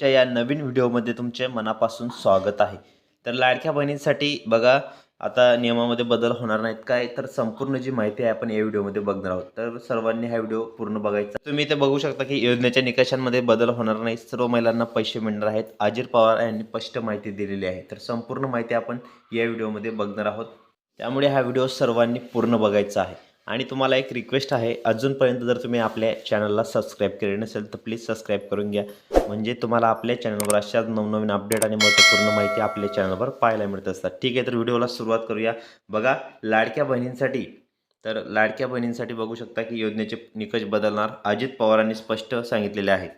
च्या या नवीन व्हिडिओमध्ये तुमचे मनापासून स्वागत आहे. तर लाडक्या बहिणींसाठी बघा आता नियमामध्ये बदल होणार नाहीत काय तर संपूर्ण जी माहिती आहे आपण या व्हिडिओमध्ये बघणार आहोत. तर सर्वांनी हा व्हिडिओ पूर्ण बघायचा. तुम्ही इथे बघू शकता की योजनेच्या निकषांमध्ये बदल होणार नाही सर्व महिलांना पैसे मिळणार आहेत. अजित पवार यांनी स्पष्ट माहिती दिलेली आहे. तर संपूर्ण माहिती आपण या व्हिडिओमध्ये बघणार आहोत. त्यामुळे हा व्हिडिओ सर्वांनी पूर्ण बघायचा आहे. आणि तुम्हाला एक रिक्वेस्ट आहे अजूनपर्यंत जर तुम्ही आपल्या चॅनलला सबस्क्राईब केले नसेल तर प्लीज सबस्क्राईब करून घ्या. म्हणजे तुम्हाला आपल्या चॅनलवर अशाच नवनवीन अपडेट आणि महत्त्वपूर्ण माहिती आपल्या चॅनलवर पाहायला मिळत असतात. ठीक आहे तर व्हिडिओला सुरुवात करूया. बघा लाडक्या बहिणींसाठी तर लाडक्या बहिणींसाठी बघू शकता की योजनेचे निकष बदलणार. अजित पवारांनी स्पष्ट सांगितलेले आहे.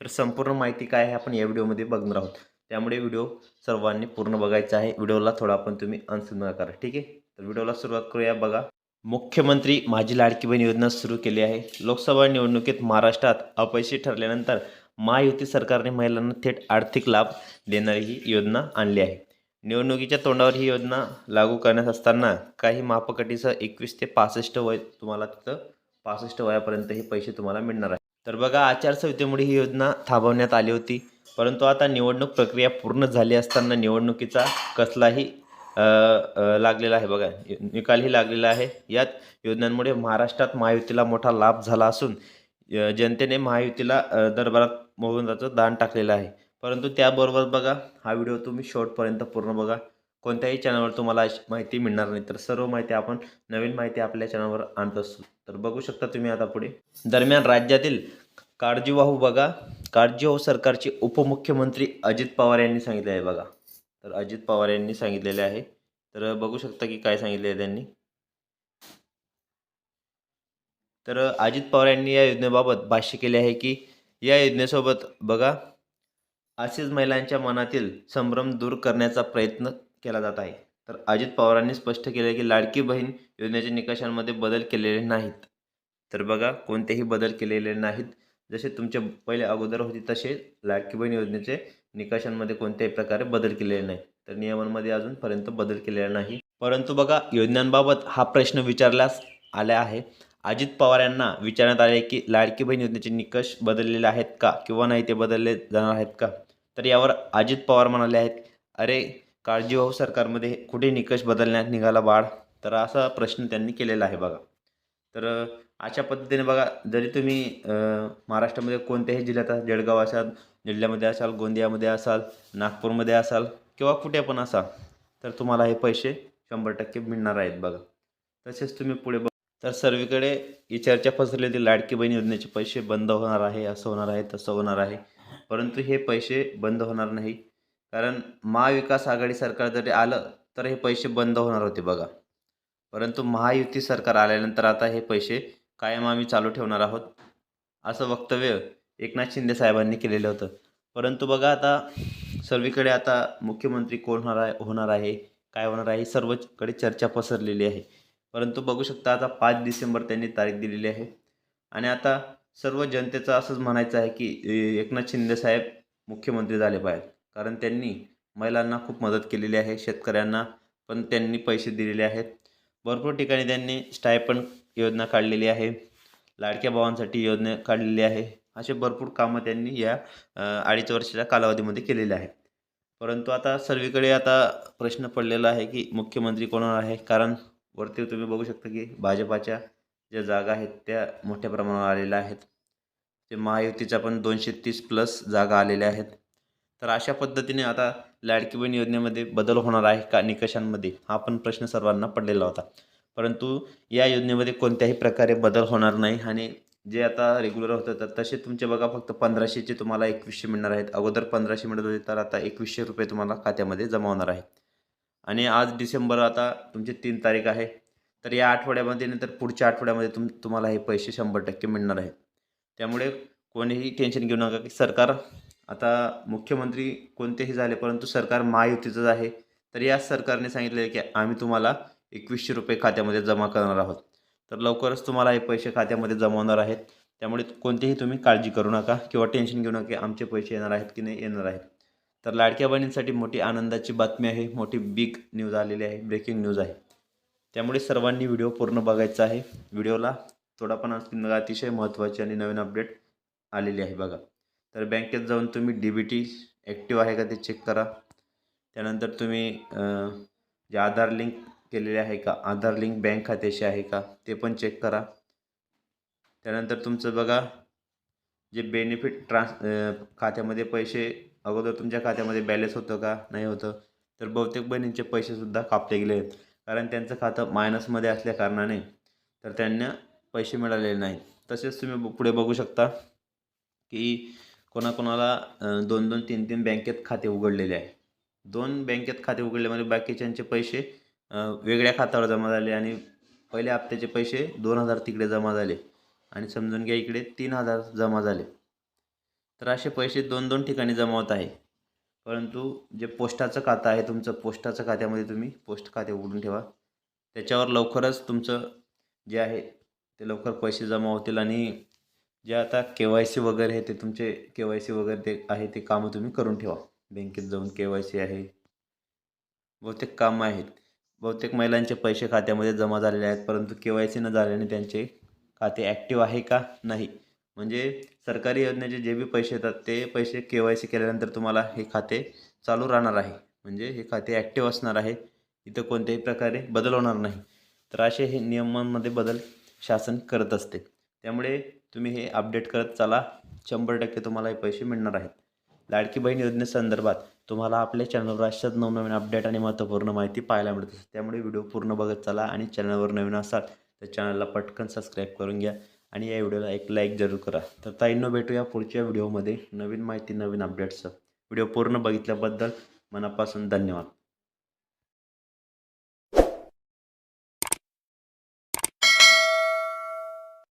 तर संपूर्ण माहिती काय आहे आपण या व्हिडिओमध्ये बघणार आहोत. त्यामुळे व्हिडिओ सर्वांनी पूर्ण बघायचा आहे. व्हिडिओला थोडा आपण तुम्ही अनसुन करा. ठीक आहे तर व्हिडिओला सुरुवात करूया. बघा मुख्यमंत्री माझी लाडकी बहीण योजना सुरू केली आहे. लोकसभा निवडणुकीत महाराष्ट्रात अपयशी ठरल्यानंतर महायुती सरकारने महिलांना थेट आर्थिक लाभ देणारी ही योजना आणली आहे. निवडणुकीच्या तोंडावर ही योजना लागू करण्यात असताना काही मापकटीसह एकवीस ते पासष्ट वय तुम्हाला तिथं पासष्ट वयापर्यंत हे पैसे तुम्हाला मिळणार आहे तर बघा आचारसंहितेमुळे ही योजना थांबवण्यात आली होती. परंतु आता निवडणूक प्रक्रिया पूर्ण झाली असताना निवडणुकीचा कसलाही लागलेला आहे. बघा निकालही लागलेला आहे. यात योजनांमुळे महाराष्ट्रात महायुतीला मोठा लाभ झाला असून जनतेने महायुतीला अ, दरबारात मोहनदाचं दान टाकलेलं आहे. परंतु त्याबरोबर बघा हा व्हिडिओ तुम्ही शेवटपर्यंत पूर्ण बघा. कोणत्याही चॅनलवर तुम्हाला अशी माहिती मिळणार नाही. तर सर्व माहिती आपण नवीन माहिती आपल्या चॅनलवर आणत असतो तर बघू शकता तुम्ही आता पुढे. दरम्यान राज्यातील काळजीवाहू बघा. काळजीवाहू सरकारचे उपमुख्यमंत्री अजित पवार यांनी सांगितले आहे बघा. तर अजित पवार यांनी सांगितलेले आहे. तर बघू शकता की काय सांगितले आहे त्यांनी. तर अजित पवार यांनी या योजनेबाबत भाष्य केले आहे की या योजनेसोबत बघा असेच महिलांच्या मनातील संभ्रम दूर करण्याचा प्रयत्न केला जात आहे. तर अजित पवारांनी स्पष्ट केले की लाडकी बहीण योजनेच्या निकषांमध्ये बदल केलेले नाहीत. तर बघा कोणतेही बदल केलेले नाहीत. जसे तुमचे पहिले अगोदर होते तसे लाडकी बहीण योजनेचे निकषांमध्ये कोणत्याही प्रकारे बदल केलेले नाही तर नियमांमध्ये अजूनपर्यंत बदल केलेला नाही. परंतु बघा योजनांबाबत हा प्रश्न विचारल्यास आला आहे. अजित पवार यांना विचारण्यात आले की लाडकी बहीण योजनेचे निकष बदललेले आहेत का किंवा नाही ते बदलले जाणार आहेत का? तर यावर अजित पवार म्हणाले आहेत अरे काळजीवाहू सरकारमध्ये कुठे निकष बदलण्यात निघाला बाळ? तर असा प्रश्न त्यांनी केलेला आहे बघा. तर अशा पद्धतीने बघा जरी तुम्ही महाराष्ट्रामध्ये कोणत्याही जिल्ह्यात असाल जळगाव असाल जिल्ह्यामध्ये असाल गोंदियामध्ये असाल नागपूरमध्ये असाल किंवा कुठे पण असाल तर तुम्हाला हे पैसे शंभर टक्के मिळणार आहेत बघा. तसेच तुम्ही पुढे बघ तर सर्वीकडे ही चर्चा पसरलेली लाडकी बहीण योजनेचे पैसे बंद होणार आहे असं होणार आहे तसं होणार आहे. परंतु हे पैसे बंद होणार नाही. कारण महाविकास आघाडी सरकार जरी आलं तर हे पैसे बंद होणार होते बघा. परंतु महायुती सरकार आल्यानंतर आता हे पैसे कायम आम्ही चालू ठेवणार आहोत असं वक्तव्य एकनाथ शिंदे साहेबांनी केलेलं होतं. परंतु बघा आता सर्वीकडे आता मुख्यमंत्री कोण होणार आहे होणार आहे काय होणार आहे सर्वकडे चर्चा पसरलेली आहे. परंतु बघू शकता आता पाच डिसेंबर त्यांनी तारीख दिलेली आहे. आणि आता सर्व जनतेचं असंच म्हणायचं आहे की एकनाथ शिंदेसाहेब मुख्यमंत्री झाले पाहिजेत. कारण त्यांनी महिलांना खूप मदत केलेली आहे शेतकऱ्यांना पण त्यांनी पैसे दिलेले आहेत. भरपूर ठिकाणी त्यांनी स्टायपंड योजना काढलेली आहे. लाडक्या भावांसाठी योजना काढलेली आहे. असे भरपूर कामं त्यांनी या अडीच वर्षाच्या कालावधीमध्ये केलेले आहे परंतु आता सर्वीकडे आता प्रश्न पडलेला आहे की मुख्यमंत्री कोण आहे? कारण वरती तुम्ही बघू शकता की भाजपाच्या ज्या जागा आहेत त्या मोठ्या प्रमाणावर आलेल्या आहेत. ते महायुतीच्या पण दोनशे तीस प्लस जागा आलेल्या आहेत. तर अशा पद्धतीने आता लाडकी बहीण योजनेमध्ये बदल होणार आहे का निकषांमध्ये हा पण प्रश्न सर्वांना पडलेला होता. परंतु या योजनेमध्ये कोणत्याही प्रकारे बदल होणार नाही आणि जे आता रेग्युलर होतं तर तसे तुमचे बघा फक्त पंधराशेचे तुम्हाला एकवीसशे मिळणार आहेत. अगोदर पंधराशे मिळत होते तर आता एकवीसशे रुपये तुम्हाला खात्यामध्ये जमा होणार आहे. आणि आज डिसेंबर आता तुमची तीन तारीख आहे. तर या आठवड्यामध्ये नंतर पुढच्या आठवड्यामध्ये तुम तुम्हाला हे पैसे शंभर टक्के मिळणार आहेत. त्यामुळे कोणीही टेन्शन घेऊ नका की सरकार आता मुख्यमंत्री कोणतेही झाले परंतु सरकार महायुतीचंच आहे. तर या सरकारने सांगितलं की आम्ही तुम्हाला एकवीसशे रुपये खात्यामध्ये जमा करणार आहोत. तर लवकरच तुम्हाला हे पैसे खात्यामध्ये जमा होणार आहेत. त्यामुळे कोणतीही तुम्ही काळजी करू नका किंवा टेन्शन घेऊ नका की आमचे पैसे येणार आहेत की नाही येणार आहेत. तर लाडक्या बहिणींसाठी मोठी आनंदाची बातमी आहे. मोठी बिग न्यूज आलेली आहे. ब्रेकिंग न्यूज आहे. त्यामुळे सर्वांनी व्हिडिओ पूर्ण बघायचा आहे. व्हिडिओला थोडा पण अतिशय महत्त्वाची आणि नवीन अपडेट आलेली आहे बघा. तर बँकेत जाऊन तुम्ही डी बी टी ॲक्टिव्ह आहे का ते चेक करा. त्यानंतर तुम्ही जे आधार लिंक केलेले आहे का? आधार लिंक बँक खात्याशी आहे का? ते पण चेक करा. त्यानंतर तुमचं बघा जे बेनिफिट ट्रान्स खात्यामध्ये पैसे अगोदर तुमच्या खात्यामध्ये बॅलन्स होतं का? नाही होतं. तर बहुतेक बहिणींचे पैसेसुद्धा कापले गेले आहेत. कारण त्यांचं खातं मायनसमध्ये असल्याकारणाने तर त्यांना पैसे मिळालेले नाहीत. तसेच तुम्ही ब- पुढे बघू शकता की कोणाकोणाला दोन दोन तीन तीन बँकेत खाते उघडलेले आहे. दोन बँकेत खाते उघडल्यामध्ये म्हणजे बाकीच्यांचे पैसे वेगळ्या खात्यावर जमा झाले आणि पहिल्या हप्त्याचे पैसे दोन हजार तिकडे जमा झाले. आणि समजून घ्या इकडे तीन हजार जमा झाले. तर असे पैसे दोन दोन ठिकाणी जमा होत आहे. परंतु जे पोस्टाचं खातं आहे तुमचं पोस्टाचं खात्यामध्ये तुम्ही पोस्ट खाते उघडून ठेवा. त्याच्यावर लवकरच तुमचं जे आहे ते लवकर पैसे जमा होतील आणि जे आता के वाय सी वगैरे आहे ते तुमचे के वाय सी वगैरे ते आहे ते कामं तुम्ही करून ठेवा. बँकेत जाऊन के वाय सी आहे. बहुतेक कामं आहेत. बहुतेक महिलांचे पैसे खात्यामध्ये जमा झालेले आहेत परंतु के वाय सी न झाल्याने त्यांचे खाते ॲक्टिव्ह आहे का नाही? म्हणजे सरकारी योजनेचे जे बी पैसे येतात ते पैसे के वाय सी केल्यानंतर तुम्हाला हे खाते चालू राहणार आहे. म्हणजे हे खाते ॲक्टिव्ह असणार आहे. इथं कोणत्याही प्रकारे बदल होणार नाही. तर असे हे नियमांमध्ये बदल शासन करत असते. त्यामुळे तुम्ही हे अपडेट करत चला. शंभर टक्के तुम्हाला हे पैसे मिळणार आहेत. लाडकी बहीण योजनेसंदर्भात तुम्हाला आपल्या चॅनलवर अशाच नवनवीन अपडेट आणि महत्त्वपूर्ण माहिती पाहायला मिळत असते त्यामुळे व्हिडिओ पूर्ण बघत चला आणि चॅनलवर नवीन असाल तर चॅनलला पटकन सबस्क्राईब करून घ्या आणि या व्हिडिओला एक लाईक जरूर करा. तर ताईंनो भेटूया पुढच्या व्हिडिओमध्ये. नवीन माहिती नवीन अपडेट्स. व्हिडिओ पूर्ण बघितल्याबद्दल मनापासून धन्यवाद.